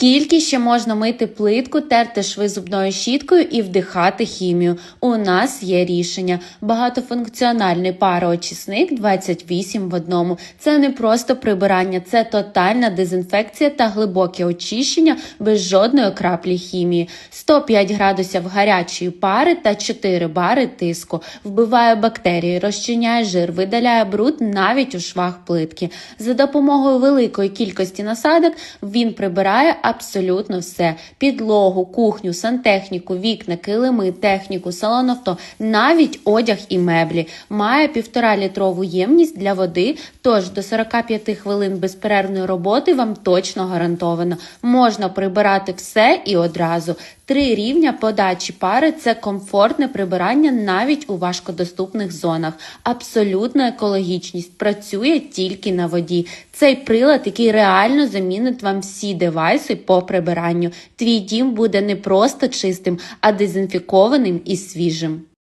Скільки ще можна мити плитку, терти шви зубною щіткою і вдихати хімію? У нас є рішення. Багатофункціональний пароочисник 28 в одному. Це не просто прибирання, це тотальна дезінфекція та глибоке очищення без жодної краплі хімії. 105 градусів гарячої пари та 4 бари тиску. Вбиває бактерії, розчиняє жир, видаляє бруд навіть у швах плитки. За допомогою великої кількості насадок він прибирає абсолютно все: підлогу, кухню, сантехніку, вікна, килими, техніку, салон авто, навіть одяг і меблі. Має півтора літрову ємність для води, тож до 45 хвилин безперервної роботи вам точно гарантовано. Можна прибирати все і одразу. Три рівня подачі пари це комфортне прибирання навіть у важкодоступних зонах. Абсолютна екологічність працює тільки на воді. Цей прилад, який реально замінить вам всі девайси по прибиранню. Твій дім буде не просто чистим, а дезінфікованим і свіжим.